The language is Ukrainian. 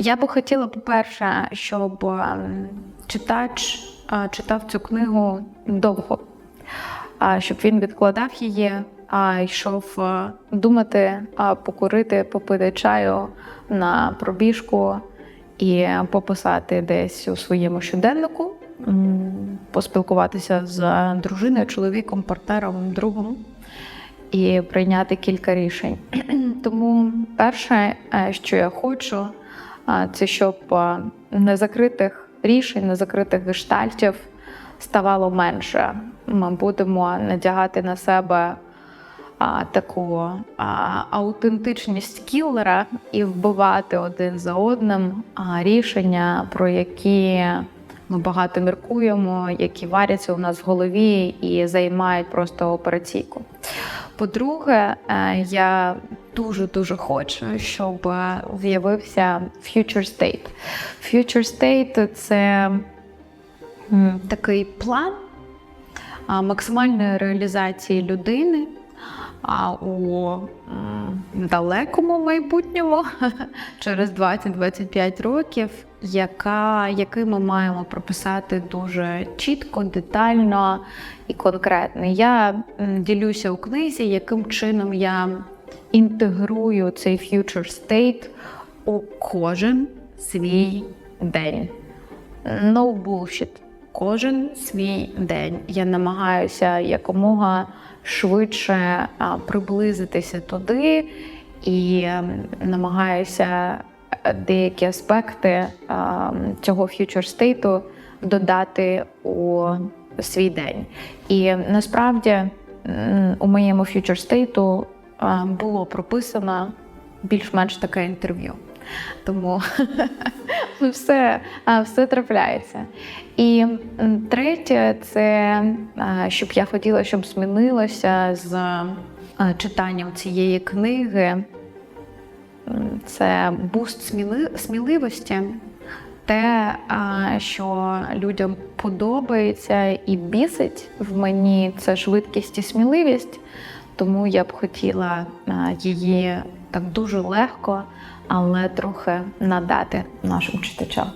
Я би хотіла, по-перше, щоб ем, читач е, читав цю книгу довго, щоб він відкладав її, а йшов е, думати, покурити, попити чаю на пробіжку і пописати десь у своєму щоденнику, поспілкуватися з дружиною, чоловіком, партнером, другом і прийняти кілька рішень. Тому перше, е, що я хочу, е, це щоб незакритих рішень, незакритих гештальтів ставало менше. Ми будемо надягати на себе а, таку а, аутентичність кілера і вбивати один за одним а, рішення, про які ми багато міркуємо, які варяться у нас в голові і займають просто операційку. По-друге, е, я дуже дуже хочу, щоб е, з'явився Future State. Future State – це такий план максимальної реалізації людини а у далекому майбутньому, через 20-25 років, яка, який ми маємо прописати дуже чітко, детально і конкретно. Я ділюся у книзі, яким чином я інтегрую цей future state у кожен свій день. No bullshit. Кожен свій день. Я намагаюся якомога швидше приблизитися туди і намагаюся деякі аспекти а, цього future стейту додати у свій день. І насправді у моєму future стейту було прописано більш-менш таке інтерв'ю. Тому все, все трапляється. І третє, це щоб я хотіла, щоб змінилося з читанням цієї книги. Це буст сміли, сміливості, те, що людям подобається і бісить в мені, це швидкість і сміливість. Тому я б хотіла її так дуже легко, але трохи надати нашим читачам.